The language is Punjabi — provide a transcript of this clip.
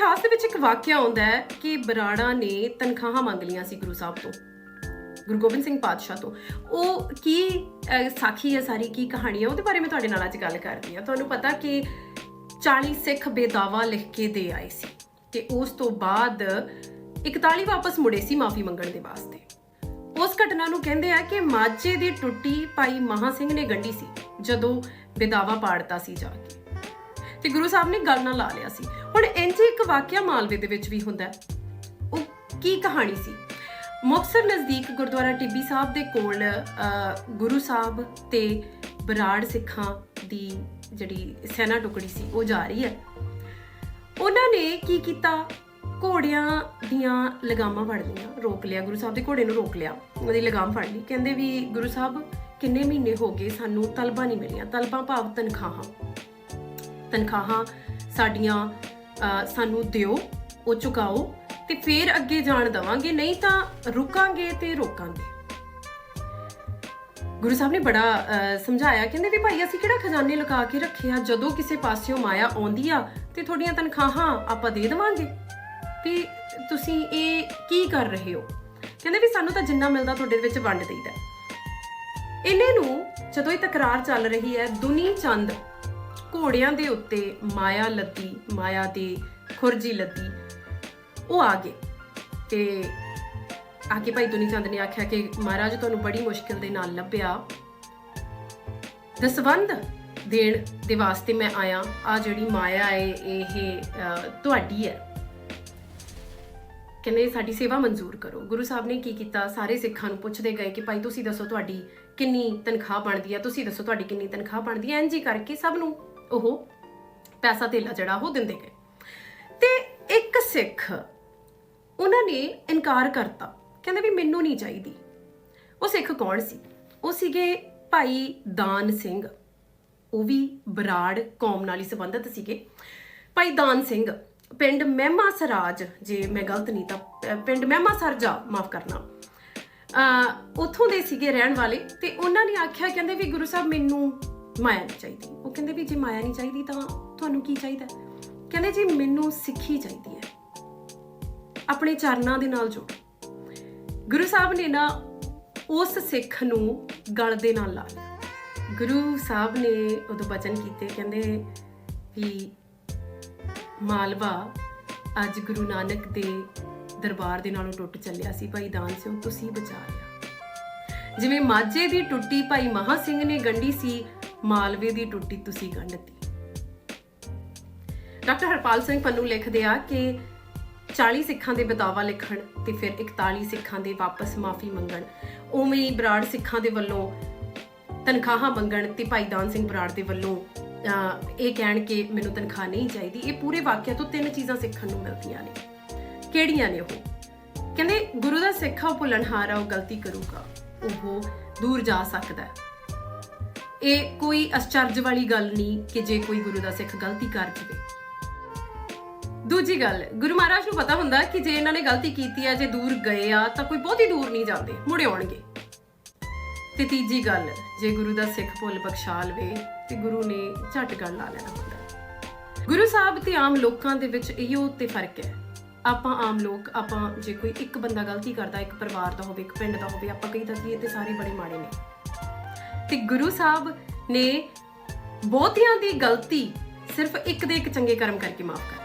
ਇਤਿਹਾਸ ਦੇ ਵਿੱਚ ਇੱਕ ਵਾਕਿਆ ਆਉਂਦਾ ਹੈ ਕਿ ਬਰਾੜਾ ਨੇ ਤਨਖਾਹਾਂ ਮੰਗ ਲਈਆਂ ਸੀ ਗੁਰੂ ਸਾਹਿਬ ਤੋਂ, ਗੁਰੂ ਗੋਬਿੰਦ ਸਿੰਘ ਪਾਤਸ਼ਾਹ ਤੋਂ। ਉਹ ਕੀ ਸਾਖੀ ਹੈ ਸਾਰੀ, ਕੀ ਕਹਾਣੀ ਹੈ? ਉਹਦੇ ਬਾਰੇ ਮੈਂ ਤੁਹਾਡੇ ਨਾਲ ਅੱਜ ਗੱਲ ਕਰਦੀ ਹਾਂ। ਤੁਹਾਨੂੰ ਪਤਾ ਕਿ 40 ਸਿੱਖ ਬੇਦਾਵਾ ਲਿਖ ਕੇ ਦੇ ਆਏ ਸੀ ਤੇ ਉਸ ਤੋਂ ਬਾਅਦ 41 ਵਾਪਸ ਮੁੜੇ ਸੀ ਮਾਫੀ ਮੰਗਣ ਦੇ ਵਾਸਤੇ। ਉਸ ਘਟਨਾ ਨੂੰ ਕਹਿੰਦੇ ਆ ਕਿ ਮਾਝੇ ਦੀ ਟੁੱਟੀ ਭਾਈ ਮਹਾ ਸਿੰਘ ਨੇ ਗੰਢੀ ਸੀ, ਜਦੋਂ ਬੇਦਾਵਾ ਪਾੜਤਾ ਸੀ ਜਾ ਕੇ। ਤੇ ਗੁਰੂ ਸਾਹਿਬ ਨੇ ਗੱਲ ਨਾਲ ਲਾ ਲਿਆ ਸੀ। ਹੁਣ ਇੱਕ ਵਾਕਿਆ ਮਾਲਵੇ ਦੇ ਵਿੱਚ ਵੀ ਹੁੰਦਾ ਹੈ। ਉਹ ਕੀ ਕਹਾਣੀ ਸੀ? ਮੁਕਤਸਰ ਨਜ਼ਦੀਕ ਗੁਰਦੁਆਰਾ ਟਿੱਬੀ ਸਾਹਿਬ ਦੇ ਕੋਲ ਗੁਰੂ ਸਾਹਿਬ ਤੇ ਬਰਾੜ ਸਿੱਖਾਂ ਦੀ ਜਿਹੜੀ ਸੈਨਾ ਟੁਕੜੀ ਸੀ, ਉਹ ਜਾ ਰਹੀ ਹੈ। ਉਹਨਾਂ ਨੇ ਕੀ ਕੀਤਾ? ਘੋੜਿਆਂ ਦੀਆਂ ਲਗਾਮਾਂ ਫੜ ਲਈਆਂ, ਰੋਕ ਲਿਆ। ਗੁਰੂ ਸਾਹਿਬ ਦੇ ਘੋੜੇ ਨੂੰ ਰੋਕ ਲਿਆ, ਉਹਦੀ ਲਗਾਮ ਫੜ ਲਈ। ਕਹਿੰਦੇ ਵੀ, ਗੁਰੂ ਸਾਹਿਬ, ਕਿੰਨੇ ਮਹੀਨੇ ਹੋ ਗਏ ਸਾਨੂੰ ਤਲਬਾਂ ਨਹੀਂ ਮਿਲੀਆਂ, ਤਲਬਾਂ ਭਾਵ ਤਨਖਾਹਾਂ। ਤਨਖਾਹਾਂ ਸਾਡੀਆਂ ਸਾਨੂੰ ਦਿਓ, ਉਹ ਚੁਕਾਓ ਤੇ ਫੇਰ ਅੱਗੇ ਜਾਣ ਦਵਾਂਗੇ, ਨਹੀਂ ਤਾਂ ਰੁਕਾਂਗੇ ਤੇ ਰੋਕਾਂਗੇ। ਗੁਰੂ ਸਾਹਿਬ ਨੇ ਬੜਾ ਸਮਝਾਇਆ, ਕਹਿੰਦੇ ਵੀ ਭਾਈ ਅਸੀਂ ਕਿਹੜਾ ਖਜ਼ਾਨੇ ਲੁਕਾ ਕੇ ਰੱਖੇ ਜਦੋਂ ਕਿਸੇ ਪਾਸਿਓਂ ਮਾਇਆ ਆਉਂਦੀ ਆ ਤੇ ਤੁਹਾਡੀਆਂ ਤਨਖਾਹਾਂ ਆਪਾਂ ਦੇ ਦੇਵਾਂਗੇ। ਤੇ ਤੁਸੀਂ ਇਹ ਕੀ ਕਰ ਰਹੇ ਹੋ? ਕਹਿੰਦੇ ਵੀ ਸਾਨੂੰ ਤਾਂ ਜਿੰਨਾ ਮਿਲਦਾ ਤੁਹਾਡੇ ਵਿੱਚ ਵੰਡ ਦੇਈਦਾ। ਇਹਨੇ ਨੂੰ ਜਦੋਂ ਇਹ ਤਕਰਾਰ ਚੱਲ ਰਹੀ ਹੈ ਦੁਨੀ ਚੰਦ ਘੋੜਿਆਂ ਦੇ ਉੱਤੇ ਮਾਇਆ ਲੱਦੀ ਮਾਇਆ ਦੇ ਖੁਰਜੀ ਲੱਦੀ ਉਹ ਆ ਗਏ। ਤੇ ਆ ਕੇ ਭਾਈ ਦੁਨੀ ਚੰਦ ਨੇ ਆਖਿਆ ਕਿ ਮਹਾਰਾਜ ਤੁਹਾਨੂੰ ਬੜੀ ਮੁਸ਼ਕਿਲ ਦੇ ਨਾਲ ਲੱਭਿਆ। ਦਸਵੰਦ ਦੇਣ ਦੇ ਵਾਸਤੇ ਮੈਂ ਆਇਆ। ਆ ਜਿਹੜੀ ਮਾਇਆ ਏ ਇਹ ਤੁਹਾਡੀ ਹੈ। ਕਹਿੰਦੇ ਸਾਡੀ ਸੇਵਾ ਮਨਜ਼ੂਰ ਕਰੋ। ਗੁਰੂ ਸਾਹਿਬ ਨੇ ਕੀ ਕੀਤਾ? ਸਾਰੇ ਸਿੱਖਾਂ ਨੂੰ ਪੁੱਛਦੇ ਗਏ ਕਿ ਭਾਈ ਤੁਸੀਂ ਦੱਸੋ ਤੁਹਾਡੀ ਕਿੰਨੀ ਤਨਖਾਹ ਬਣਦੀ ਹੈ? ਤੁਸੀਂ ਦੱਸੋ ਤੁਹਾਡੀ ਕਿੰਨੀ ਤਨਖਾਹ ਬਣਦੀ ਹੈ? ਇੰਜ ਹੀ ਕਰਕੇ ਸਭ ਨੂੰ ਉਹ ਪੈਸਾ ਧੇਲਾ ਜਿਹੜਾ ਉਹ ਦਿੰਦੇ ਗਏ। ਤੇ ਇੱਕ ਸਿੱਖ ਉਹਨਾਂ ਨੇ ਇਨਕਾਰ ਕਰਤਾ। ਕਹਿੰਦੇ ਵੀ ਮੈਨੂੰ ਨਹੀਂ ਚਾਹੀਦੀ। ਉਹ ਸਿੱਖ ਕੌਣ ਸੀ? ਉਹ ਸੀਗੇ ਭਾਈ ਦਾਨ ਸਿੰਘ। ਉਹ ਵੀ ਬਰਾੜ ਕੌਮ ਨਾਲ ਹੀ ਸੰਬੰਧਿਤ ਸੀਗੇ। ਭਾਈ ਦਾਨ ਸਿੰਘ, ਪਿੰਡ ਮਹਿਮਾ ਸਰਾਜ, ਜੇ ਮੈਂ ਗਲਤ ਨਹੀਂ ਤਾਂ ਪਿੰਡ ਮਹਿਮਾ ਸਰਜਾ ਮਾਫ ਕਰਨਾ। ਅ ਉਥੋਂ ਦੇ ਸੀਗੇ ਰਹਿਣ ਵਾਲੇ ਤੇ ਉਹਨਾਂ ਨੇ ਆਖਿਆ, ਕਹਿੰਦੇ ਵੀ ਗੁਰੂ ਸਾਹਿਬ ਮੈਨੂੰ ਮਾਇਆ ਨਹੀਂ ਚਾਹੀਦੀ। ਉਹ ਕਹਿੰਦੇ ਵੀ ਜੇ ਮਾਇਆ ਨਹੀਂ ਚਾਹੀਦੀ ਤਾਂ ਤੁਹਾਨੂੰ ਕੀ ਚਾਹੀਦਾ? ਕਹਿੰਦੇ ਜੀ ਮੈਨੂੰ ਸਿੱਖੀ ਚਾਹੀਦੀ ਹੈ। ਆਪਣੇ ਚਰਨਾਂ ਦੇ ਨਾਲ ਜੋੜੋ। ਗੁਰੂ ਸਾਹਿਬ ਨੇ ਨਾ ਉਸ ਸਿੱਖ ਨੂੰ ਗਲ ਦੇ ਨਾਲ ਲਾ ਲਿਆ। ਗੁਰੂ ਸਾਹਿਬ ਨੇ ਉਦੋਂ ਬਚਨ ਕੀਤੇ, ਕਹਿੰਦੇ ਵੀ, ਮਾਲਵਾ, ਅੱਜ ਗੁਰੂ ਨਾਨਕ ਦੇ ਦਰਬਾਰ ਦੇ ਨਾਲੋਂ ਟੁੱਟ ਚੱਲਿਆ ਸੀ ਭਾਈ ਦਾਨ ਸਿੰਘ, ਤੁਸੀਂ ਬਚਾ ਲਿਆ। ਜਿਵੇਂ ਮਾਝੇ ਦੀ ਟੁੱਟੀ ਭਾਈ ਮਹਾ ਸਿੰਘ ਨੇ ਗੰਢੀ ਸੀ ਮਾਲਵੇ ਦੀ ਟੁੱਟੀ ਤੁਸੀਂ ਗੰਢਤੀ ਡਾਕਟਰ ਹਰਪਾਲ ਸਿੰਘ ਪੰਨੂ ਲਿਖਦੇ ਆ ਕਿ 40 ਸਿੱਖਾਂ ਦੇ ਬਤਾਵਾ ਲਿਖਣ ਤੇ ਫਿਰ 41 ਸਿੱਖਾਂ ਦੇ ਵਾਪਸ ਮਾਫੀ ਮੰਗਣ। ਉਵੇਂ ਹੀ ਬਰਾੜ ਸਿੱਖਾਂ ਦੇ ਵੱਲੋਂ ਤਨਖਾਹਾਂ ਮੰਗਣ ਤੇ ਭਾਈ ਦਾਨ ਸਿੰਘ ਬਰਾੜ ਦੇ ਵੱਲੋਂ ਅਹ, ਇਹ ਕਹਿਣ ਕਿ ਮੈਨੂੰ ਤਨਖਾਹ ਨਹੀਂ ਚਾਹੀਦੀ। ਇਹ ਪੂਰੇ ਵਾਕਿਆ ਤੋਂ ਤਿੰਨ ਚੀਜ਼ਾਂ ਸਿੱਖਣ ਨੂੰ ਮਿਲਦੀਆਂ ਨੇ। ਕਿਹੜੀਆਂ ਨੇ ਉਹ? ਕਹਿੰਦੇ ਗੁਰੂ ਦਾ ਸਿੱਖਾ ਉਹ ਭੁੱਲਣਹਾਰਾ ਉਹ ਗਲਤੀ ਕਰੂਗਾ। ਉਹ ਦੂਰ ਜਾ ਸਕਦਾ। ਹੈ ਇਹ ਕੋਈ ਅਚਰਜ ਵਾਲੀ ਗੱਲ ਨਹੀਂ ਕਿ ਜੇ ਕੋਈ ਗੁਰੂ ਦਾ ਸਿੱਖ ਗਲਤੀ ਕਰ ਦੇਵੇ। ਦੂਜੀ ਗੱਲ, ਗੁਰੂ ਮਹਾਰਾਜ ਨੂੰ ਪਤਾ ਹੁੰਦਾ ਕਿ ਜੇ ਇਹਨਾਂ ਨੇ ਗਲਤੀ ਕੀਤੀ ਆ, ਜੇ ਦੂਰ ਗਏ ਆ, ਤਾਂ ਕੋਈ ਬਹੁਤੀ ਦੂਰ ਨਹੀਂ ਜਾਂਦੇ, ਮੁੜੇ ਆਉਣਗੇ। ਤੇ ਤੀਜੀ ਗੱਲ, ਜੇ ਗੁਰੂ ਦਾ ਸਿੱਖ ਭੁੱਲ ਬਖਸ਼ਾ ਲਵੇ, ਤੇ ਗੁਰੂ ਨੇ ਝਟ ਗੱਲ ਲਾ ਲੈਣਾ ਹੁੰਦਾ। ਗੁਰੂ ਸਾਹਿਬ ਤੇ ਆਮ ਲੋਕਾਂ ਦੇ ਵਿੱਚ ਇਹੋ ਤੇ ਫ਼ਰਕ ਹੈ। ਆਪਾਂ ਆਮ ਲੋਕ, ਆਪਾਂ ਜੇ ਕੋਈ ਇੱਕ ਬੰਦਾ ਗਲਤੀ ਕਰਦਾ, ਇੱਕ ਪਰਿਵਾਰ ਦਾ ਹੋਵੇ, ਇੱਕ ਪਿੰਡ ਦਾ ਹੋਵੇ, ਆਪਾਂ ਕਹੀ ਤਾਂ ਕਿ ਇਹ ਤੇ ਸਾਰੇ ਬੜੇ ਮਾੜੇ ਨੇ। ਤੇ ਗੁਰੂ ਸਾਹਿਬ ਨੇ ਬਹੁਤਿਆਂ ਦੀ ਗਲਤੀ ਸਿਰਫ ਇੱਕ ਦੇ ਇੱਕ ਚੰਗੇ ਕਰਮ ਕਰਕੇ ਮਾਫ ਕਰ